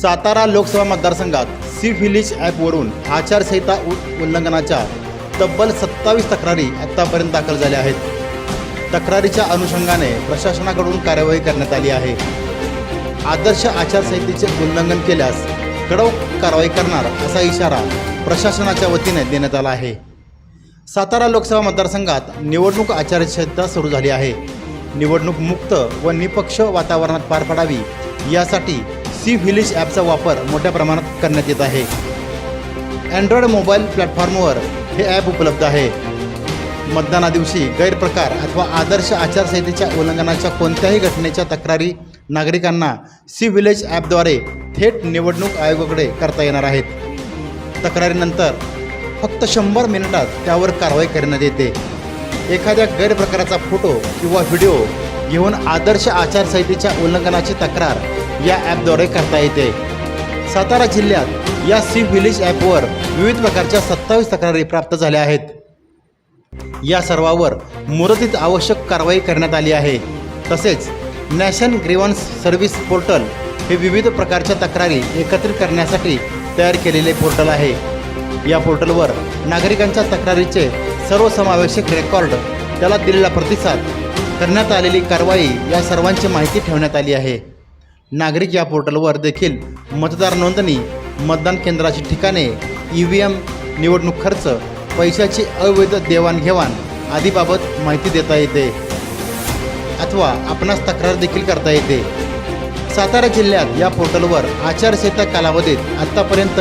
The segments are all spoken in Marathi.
सातारा लोकसभा मतदारसंघात सी व्हिलेज ॲपवरून आचारसंहिता उल्लंघनाच्या तब्बल सत्तावीस तक्रारी आत्तापर्यंत दाखल झाल्या आहेत. तक्रारीच्या अनुषंगाने प्रशासनाकडून कार्यवाही करण्यात आली आहे. आदर्श आचारसंहितेचे उल्लंघन केल्यास कडक कारवाई करणार असा इशारा प्रशासनाच्या वतीने देण्यात आला आहे. सातारा लोकसभा मतदारसंघात निवडणूक आचारसंहिता सुरू झाली आहे. निवडणूक मुक्त व निपक्ष वातावरणात पार पडावी यासाठी सी व्हिलेज ॲपचा वापर मोठ्या प्रमाणात करण्यात येत आहे. अँड्रॉइड मोबाईल प्लॅटफॉर्मवर हे ॲप उपलब्ध आहे. मतदानादिवशी गैरप्रकार अथवा आदर्श आचारसंहितेच्या उल्लंघनाच्या कोणत्याही घटनेच्या तक्रारी नागरिकांना सी व्हिलेज ॲपद्वारे थेट निवडणूक आयोगाकडे करता येणार आहेत. तक्रारीनंतर फक्त शंभर मिनिटात त्यावर कारवाई करण्यात येते. एखाद्या गैरप्रकाराचा फोटो किंवा व्हिडिओ घेऊन आदर्श आचारसंहितेच्या उल्लंघनाची तक्रार या ॲपद्वारे करता येते. सातारा जिल्ह्यात या सी विलेज ॲपवर विविध प्रकारच्या सत्तावीस तक्रारी प्राप्त झाल्या आहेत. या सर्वावर मुदतीत आवश्यक कारवाई करण्यात आली आहे. तसेच नॅशन ग्रीवन्स सर्व्हिस पोर्टल हे विविध प्रकारच्या तक्रारी एकत्रित करण्यासाठी तयार केलेले पोर्टल आहे. या पोर्टलवर नागरिकांच्या तक्रारीचे सर्वसमावेशक रेकॉर्ड त्याला दिलेला प्रतिसाद करण्यात आलेली कारवाई या सर्वांची माहिती ठेवण्यात आली आहे. नागरिक या पोर्टलवर देखील मतदार नोंदणी मतदान केंद्राची ठिकाणे ई व्ही एम निवडणूक खर्च पैशाची अवैध देवाणघेवाण आदीबाबत माहिती देता येते अथवा आपणास तक्रार देखील करता येते. सातारा जिल्ह्यात या पोर्टलवर आचारसंहिता कालावधीत आत्तापर्यंत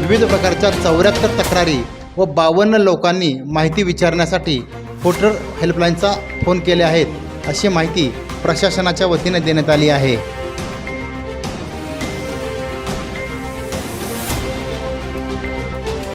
विविध प्रकारच्या चौऱ्याहत्तर तक्रारी व बावन्न लोकांनी माहिती विचारण्यासाठी पोर्टल हेल्पलाईनचा फोन केले आहेत अशी माहिती प्रशासनाच्या वतीने देण्यात आली आहे.